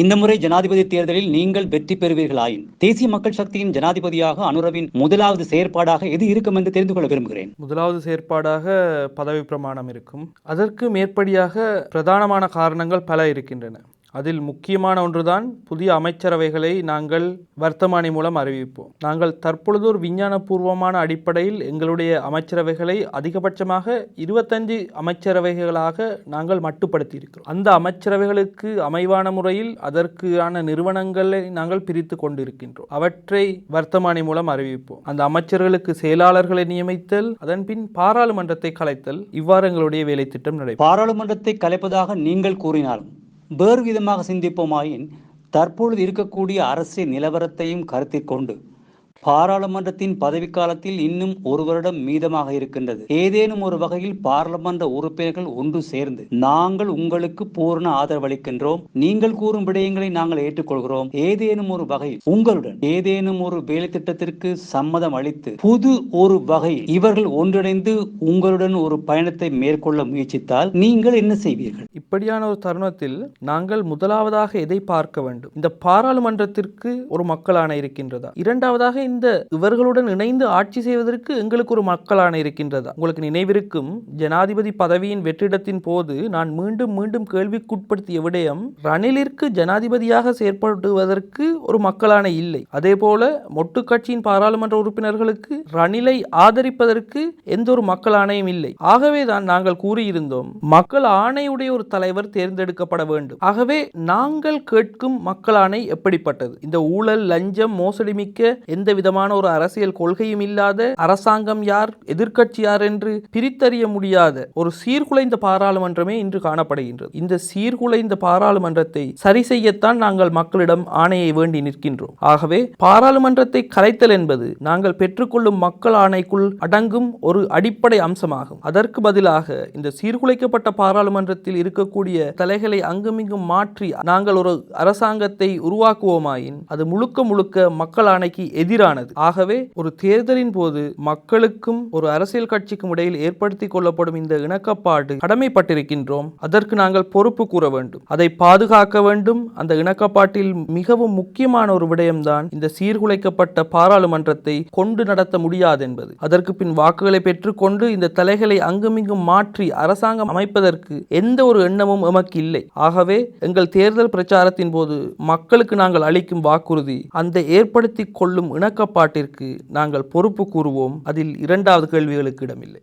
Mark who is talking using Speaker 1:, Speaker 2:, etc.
Speaker 1: இந்த முறை ஜனாதிபதி தேர்தலில் நீங்கள் வெற்றி பெறுவீர்களாயின் தேசிய மக்கள் சக்தியின் ஜனாதிபதியாக அனுரவின் முதலாவது செயற்பாடாக எது இருக்கும் என்று தெரிந்து கொள்ள விரும்புகிறேன்.
Speaker 2: முதலாவது செயற்பாடாக பதவி பிரமாணம் இருக்கும். அதற்கு மேற்படியாக பிரதானமான காரணங்கள் பல இருக்கின்றன. அதில் முக்கியமான ஒன்றுதான் புதிய அமைச்சரவைகளை நாங்கள் வர்த்தமானி மூலம் அறிவிப்போம். நாங்கள் தற்பொழுது ஒரு விஞ்ஞானபூர்வமான அடிப்படையில் எங்களுடைய அமைச்சரவைகளை அதிகபட்சமாக இருபத்தஞ்சு அமைச்சரவைகளாக நாங்கள் மட்டுப்படுத்தி இருக்கிறோம் அந்த அமைச்சரவைகளுக்கு அமைவான முறையில் அதற்கான நிறுவனங்களை நாங்கள் பிரித்து கொண்டிருக்கின்றோம். அவற்றை வர்த்தமானி மூலம் அறிவிப்போம். அந்த அமைச்சர்களுக்கு செயலாளர்களை நியமித்தல் அதன் பின் பாராளுமன்றத்தை கலைத்தல் இவ்வாறு எங்களுடைய வேலை திட்டம் நடைபெறும்.
Speaker 1: பாராளுமன்றத்தை கலைப்பதாக நீங்கள் கூறினாலும் வேறு விதமாக சிந்திப்போமாயின் தற்பொழுது இருக்கக்கூடிய அரசியல் நிலவரத்தையும் கருத்தில் கொண்டு பாராளுமன்றத்தின் பதவிக்காலத்தில் இன்னும் ஒரு வருடம் மீதமாக இருக்கின்றது. ஏதேனும் ஒரு வகையில் பாராளுமன்ற உறுப்பினர்கள் ஒன்று சேர்ந்து நாங்கள் உங்களுக்கு பூர்ண ஆதரவளிக்கின்றோம். நீங்கள் கூறும் விடயங்களை நாங்கள் ஏற்றுக்கொள்கிறோம். ஏதேனும் ஒரு வகையில் உங்களுடன் ஏதேனும் ஒரு வேலை திட்டத்திற்கு சம்மதம் அளித்து புது ஒரு வகையில் இவர்கள் ஒன்றிணைந்து உங்களுடன் ஒரு பயணத்தை மேற்கொள்ள முயற்சித்தால் நீங்கள் என்ன செய்வீர்கள்?
Speaker 2: இப்படியான ஒரு தருணத்தில் நாங்கள் முதலாவதாக எதை பார்க்க வேண்டும்? இந்த பாராளுமன்றத்திற்கு ஒரு மக்களான இருக்கின்றதா? இரண்டாவதாக இந்த இவர்களுடன் இணைந்து ஆட்சி செய்வதற்கு எங்களுக்கு ஒரு மக்கள் ஆணை இருக்கின்றதா. உங்களுக்கு நினைவிருக்கும் ஜனாதிபதி பதவியின் வெற்றிடத்தின் போது நான் மீண்டும் மீண்டும் கேள்விக்குட்படுத்திய விடயம் ரணிலிற்கு ஜனாதிபதியாக செயற்படுவதற்கு ஒரு மக்கள் ஆணை இல்லை. அதே போல மொட்டு கட்சியின் பாராளுமன்ற உறுப்பினர்களுக்கு ரணிலை ஆதரிப்பதற்கு எந்த ஒரு மக்கள் ஆணையும் இல்லை. ஆகவே தான் நாங்கள் கூறியிருந்தோம் மக்கள் ஆணையுடைய ஒரு தலைவர் தேர்ந்தெடுக்கப்பட வேண்டும். ஆகவே நாங்கள் கேட்கும் மக்கள் ஆணை எப்படிப்பட்டது? இந்த ஊழல் லஞ்சம் மோசடி மிக்க எந்த விதமான ஒரு அரசியல் கொள்கையும் இல்லாத அரசாங்கம் யார் எதிர்கட்சி யார் என்று பிரித்தறிய முடியாத ஒரு சீர்குலைந்த பாராளுமன்றமே இன்று காணப்படுகின்றது. இந்த சீர்குலைந்த பாராளுமன்றத்தை சரி செய்யத்தான் நாங்கள் மக்களிடம் ஆணையை வேண்டி நிற்கின்றோம். ஆகவே பாராளுமன்றத்தை கலைத்தல் என்பது நாங்கள் பெற்றுக்கொள்ளும் மக்கள் ஆணைக்குள் அடங்கும் ஒரு அடிப்படை அம்சமாகும். அதற்கு பதிலாக இந்த சீர்குலைக்கப்பட்ட பாராளுமன்றத்தில் இருக்கக்கூடிய தலைகளை அங்குமிங்கும் மாற்றி நாங்கள் ஒரு அரசாங்கத்தை உருவாக்குவோமாயின் அது முழுக்க முழுக்க மக்கள் ஆணைக்கு எதிரானது ஆகவே ஒரு தேர்தலின் போது மக்களுக்கும் ஒரு அரசியல் கட்சிக்கும் இடையில் ஏற்படுத்திக் கொள்ளப்படும் இந்த இணக்கப்பாடு கடமைப்பட்டிருக்கின்றோம். அதற்கு நாங்கள் பொறுப்பு கூற வேண்டும். அதை பாதுகாக்க வேண்டும். அந்த இணக்கப்பாட்டில் மிகவும் முக்கியமான ஒரு விடயம்தான் இந்த சீர்குலைக்கப்பட்ட பாராளுமன்றத்தை கொண்டு நடத்த முடியாது என்பது. அதற்கு பின் வாக்குகளை பெற்றுக்கொண்டு இந்த தலைகளை அங்குமிங்கும் மாற்றி அரசாங்கம் அமைப்பதற்கு எந்த ஒரு எண்ணமும் எமக்கு இல்லை ஆகவே எங்கள் தேர்தல் பிரச்சாரத்தின் போது மக்களுக்கு நாங்கள் அளிக்கும் வாக்குறுதி அந்த ஏற்படுத்தி கொள்ளும் இணக்கப்பாட்டிற்கு நாங்கள் பொறுப்பு கூறுவோம். அதில் இரண்டாவது கேள்விகளுக்கு இடமில்லை.